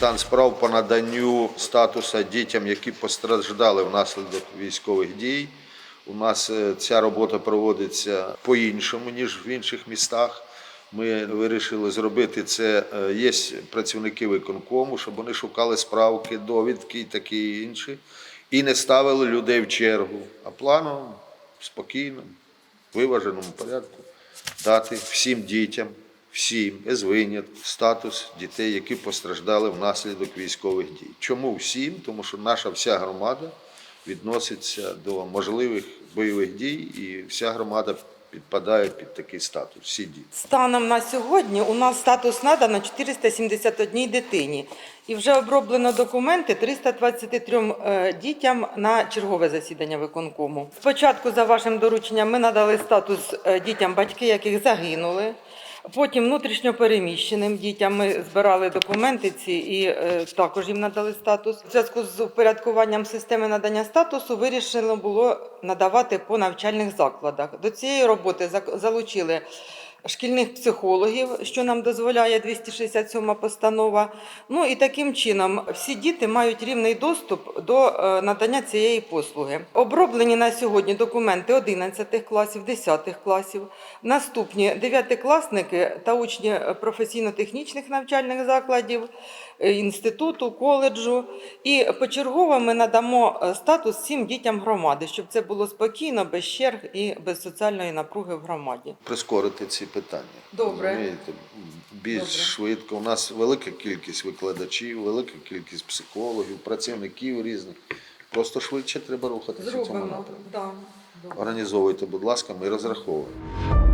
стан справ по наданню статусу дітям, які постраждали внаслідок військових дій. У нас е, ця робота проводиться по-іншому, ніж в інших містах. Ми вирішили зробити це. е, Є працівники виконкому, щоб вони шукали справки, довідки і таке інше, і не ставили людей в чергу, а планом, спокійно, виваженому порядку дати всім дітям, всім без винятку статус дітей, які постраждали внаслідок військових дій. Чому всім? Тому що наша вся громада відноситься до можливих бойових дій, і вся громада підпадає під такий статус. Всі діти. Станом на сьогодні у нас статус надано 471 дитині. І вже оброблено документи 323 е, дітям на чергове засідання виконкому. Спочатку, за вашим дорученням, ми надали статус е, дітям, батьки яких загинули. Потім внутрішньопереміщеним дітям ми збирали документи ці і е, також їм надали статус. У зв'язку з упорядкуванням системи надання статусу вирішено було надавати по навчальних закладах. До цієї роботи залучили шкільних психологів, що нам дозволяє 267 постанова. Ну і таким чином всі діти мають рівний доступ до е, надання цієї послуги. Оброблені на сьогодні документи 11 класів, 10 класів. Наступні дев'ятикласники та учні професійно-технічних навчальних закладів, е, інституту, коледжу. І почергово ми надамо е, статус всім дітям громади, щоб це було спокійно, без черг і без соціальної напруги в громаді. Прискорити ці питання. Добре. Розумієте? Більш Добре. швидко. У нас велика кількість викладачів, велика кількість психологів, працівників різних. Просто швидше треба рухатися в цьому напрямку. Да. Організовуйте, будь ласка, ми розраховуємо.